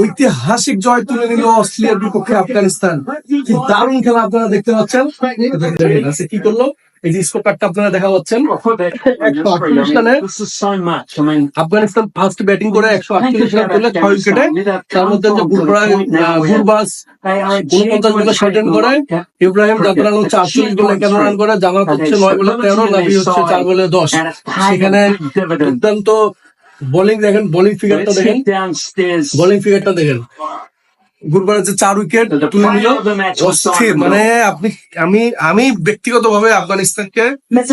ঐতিহাসিক জয় তুলে নিল অস্ট্রেলিয়ার বিপক্ষে আফগানিস্তান। কি দারুণ খেলা আপনারা দেখতে পাচ্ছেন। আচ্ছা, কি করল? এই যে আপনারা দেখা পাচ্ছেন। রানে আফগানিস্তান ফার্স্ট ব্যাটিং করে একশো আটচল্লিশ রান করলে ছয় উইকেটে তার মধ্যে উনপঞ্চাশ বলে সেটেন করে। ইব্রাহিম জাফরান হচ্ছে আটচল্লিশ বলে একান্ন রান করে? জামাত হচ্ছে নয় বলে তেরো নাবি হচ্ছে চার বলে দশ। সেখানে দুর্দান্ত বোলিং দেখেন বোলিং ফিগারটা দেখেন। বোলিং ফিগারটা দেখেন। গুরবাজ যে চার উইকেট তুলে নিল। অস্থির মানে আপনি আমি আমি ব্যক্তিগত ভাবে আফগানিস্তানকে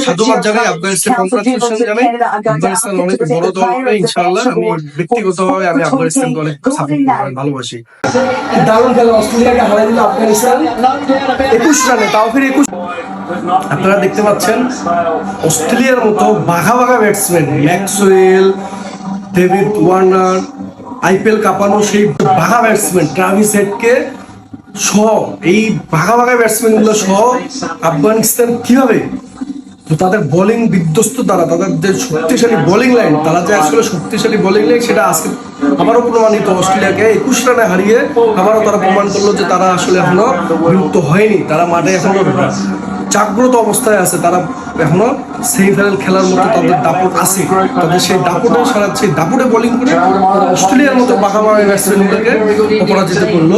সাধুবাদ জানাই আফগানিস্তান কংগ্রাচুলেশন জানাই। আফগানিস্তান অনেক বড় দল হবে ইনশাআল্লাহ। আমি ব্যক্তিগত ভাবে আমি আফগানিস্তানকে অনেক সাপোর্ট করি ভালোবাসি। দারুণ খেলা অস্ট্রেলিয়াকে হারাই দিল আফগানিস্তান। একুশ রানে তাও ফির একুশ। আপনারা দেখতে পাচ্ছেন অস্ট্রেলিয়ার মতো বাঘা বাঘা batsman Maxwell David Warner, IPL কাঁপানো সেই ভাগা ব্যাটসম্যান ট্রাভিস হেডকে সহ, এই ভাগা ভাগা ব্যাটসম্যানগুলো সহ আফগানিস্তান কীভাবে তো তাদের বোলিং বিধ্বস্ত দ্বারা তাদের যে শক্তিশালী বোলিং লাইন তারা যে আসলে শক্তিশালী বোলিং লাইন সেটা আজকে আবারও প্রমাণিত। অস্ট্রেলিয়াকে একুশ রানে হারিয়ে আবারও তারা প্রমাণ করল যে তারা আসলে এখনও বিলুপ্ত হয়নি। তারা মাঠে এখনও জাগ্রত অবস্থায় আছে, তারা এখনও সেমিফাইনাল খেলার মতো তাদের দাপট আছে। তাদের সেই দাপটে সারা, সেই দাপটে বোলিং করে তারা অস্ট্রেলিয়ার মতো বাঘাবাড়ি ব্যাটসম্যানগুলোকে অপরাজিত করল।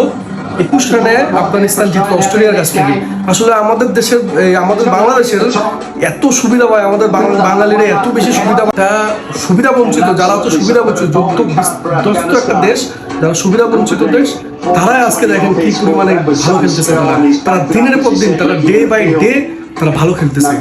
একুশ রানে আফগানিস্তান জিতলো, অস্ট্রেলিয়ার কাছ থেকে। আসলে আমাদের দেশের আমাদের বাংলাদেশের এত সুবিধা পায়, আমাদের বাঙালিরা এত বেশি সুবিধা পায়। সুবিধা বঞ্চিত, যারা হচ্ছে সুবিধা বঞ্চিত, যুক্ত দোস্ত একটা দেশ, যারা সুবিধা বঞ্চিত দেশ, তারাই আজকে দেখেন কি পরিমাণে ভালো খেলতেছে তারা। দিনের পর দিন, তারা ডে বাই ডে তারা ভালো খেলতেছে।